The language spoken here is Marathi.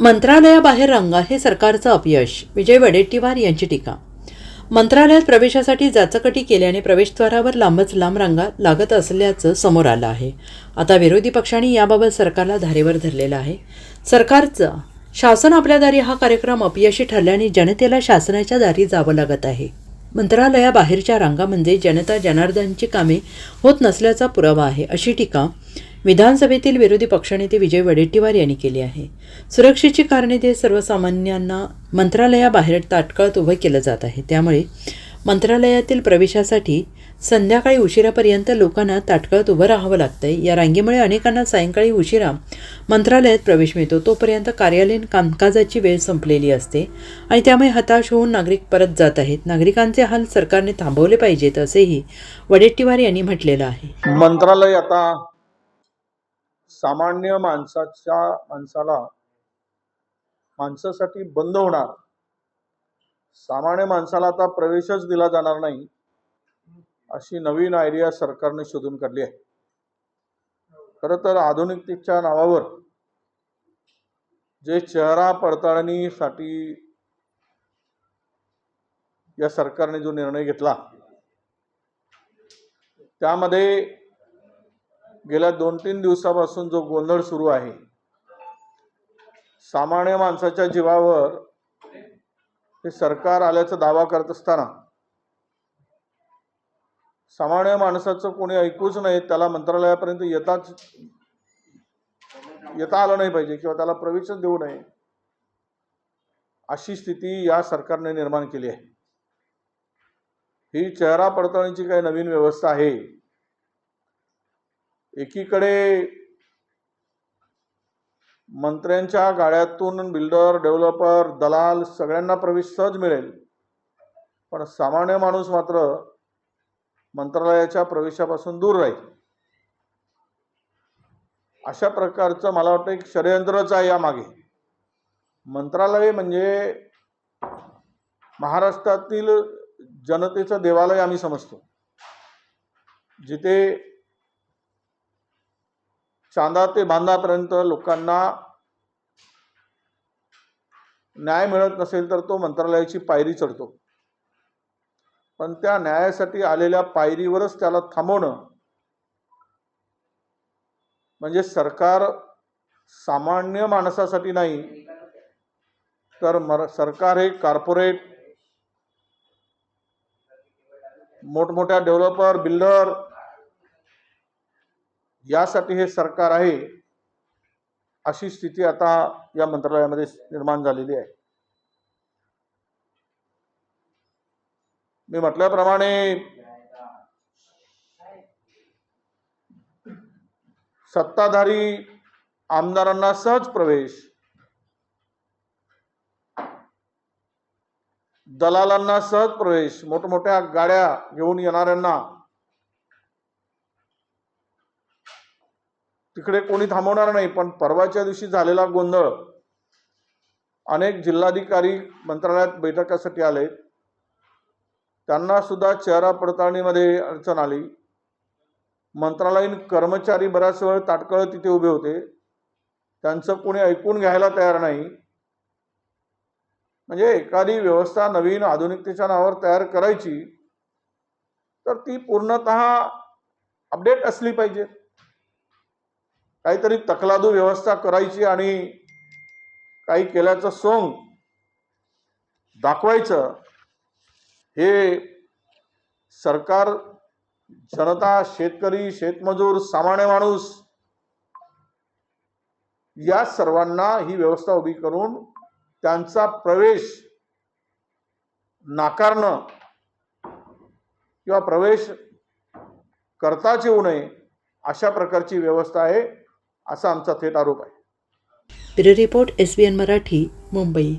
मंत्रालयाबाहेर रांगा हे सरकारचं अपयश. विजय वडेट्टीवार यांची टीका. मंत्रालयात प्रवेशासाठी जाचकटी केल्याने प्रवेशद्वारावर लांबच लांब रांगा लागत असल्याचं समोर आलं आहे. आता विरोधी पक्षांनी याबाबत सरकारला धारेवर धरलेलं आहे. सरकारचं शासन आपल्या दारी हा कार्यक्रम अपयशी ठरल्याने जनतेला शासनाच्या दारी जावं लागत आहे. मंत्रालयाबाहेरच्या रांगा म्हणजे जनता जनार्दनची कामे होत नसल्याचा पुरावा आहे अशी टीका विधानसभेतील विरोधी पक्षनेते विजय वडेट्टीवार यांनी केली आहे. सुरक्षेची कारणे देत सर्वसामान्यांना मंत्रालयाबाहेर ताटकळत उभं केलं जात आहे. त्यामुळे मंत्रालयातील प्रवेशासाठी संध्याकाळी उशिरापर्यंत लोकांना ताटकळत उभं राहावं लागतंय. या रांगेमुळे अनेकांना सायंकाळी उशिरा मंत्रालयात प्रवेश मिळतो. तोपर्यंत कार्यालयीन कामकाजाची वेळ संपलेली असते आणि त्यामुळे हताश होऊन नागरिक परत जात आहेत. नागरिकांचे हाल सरकारने थांबवले पाहिजेत असेही वडेट्टीवार यांनी म्हटलेलं आहे. मंत्रालय आता सामान्य माणसाच्या माणसाला माणसासाठी बंद होणार. सामान्य माणसाला आता प्रवेशच दिला जाणार नाही अशी नवीन आयडिया सरकारने शोधून काढली आहे. खरं तर आधुनिकतेच्या नावावर जे चेहरा पडताळणीसाठी या सरकारने जो निर्णय घेतला त्यामध्ये गेल्या दोन तीन दिवसापासून जो गोंधळ सुरू आहे सामान्य माणसाच्या जीवावर हे सरकार आल्याचा दावा करत असताना सामान्य माणसाचं कोणी ऐकूच नाही त्याला मंत्रालयापर्यंत येताच येता आलं नाही पाहिजे किंवा त्याला प्रवेशच देऊ नये अशी स्थिती या सरकारने निर्माण केली आहे. ही चेहरा पडताळणीची काही नवीन व्यवस्था आहे. एकीकडे मंत्र्यांच्या गाड्यातून बिल्डर डेव्हलपर दलाल सगळ्यांना प्रवेश सहज मिळेल. पण सामान्य माणूस मात्र मंत्रालयाच्या प्रवेशापासून दूर राहील. अशा प्रकारचं मला वाटतं एक षडयंत्रच आहे यामागे. मंत्रालय म्हणजे महाराष्ट्रातील जनतेचं देवालय आम्ही समजतो. जिथे चांदा ते बांधापर्यंत लोकांना न्याय मिळत नसेल तर तो मंत्रालयाची पायरी चढतो. पण त्या न्यायासाठी आलेल्या पायरीवरच त्याला थांबवणं म्हणजे सरकार सामान्य माणसासाठी नाही तर मर सरकार हे कॉर्पोरेट मोठमोठ्या डेव्हलपर बिल्डर यासाठी हे सरकार आहे अशी स्थिती आता या मंत्रालयामध्ये निर्माण झालेली आहे. मी म्हटल्याप्रमाणे सत्ताधारी आमदारांना सहज प्रवेश दलालांना सहज प्रवेश मोठमोठ्या गाड्या घेऊन येणाऱ्यांना तिकडे कोणी थांबवणार नाही पण परवाच्या दिवशी झालेला गोंधळ अनेक जिल्हाधिकारी मंत्रालयात बैठकासाठी आले. त्यांना सुद्धा चेहरा पडताळणीमध्ये अडचण आली. मंत्रालयीन कर्मचारी बऱ्याच वेळ ताटकळ तिथे उभे होते. त्यांचं कोणी ऐकून घ्यायला तयार नाही. म्हणजे एखादी व्यवस्था नवीन आधुनिकतेच्या नावावर तयार करायची तर ती पूर्णत अपडेट असली पाहिजे. काहीतरी तकलादू व्यवस्था करायची आणि काही केल्याचं सोंग दाखवायचं हे सरकार जनता शेतकरी शेतमजूर सामान्य माणूस या सर्वांना ही व्यवस्था उभी करून त्यांचा प्रवेश नाकारणं किंवा प्रवेश करताच येऊ नये अशा प्रकारची व्यवस्था आहे. असा आमचा थेट आरोप आहे. Bureau report S B N Marathi Mumbai.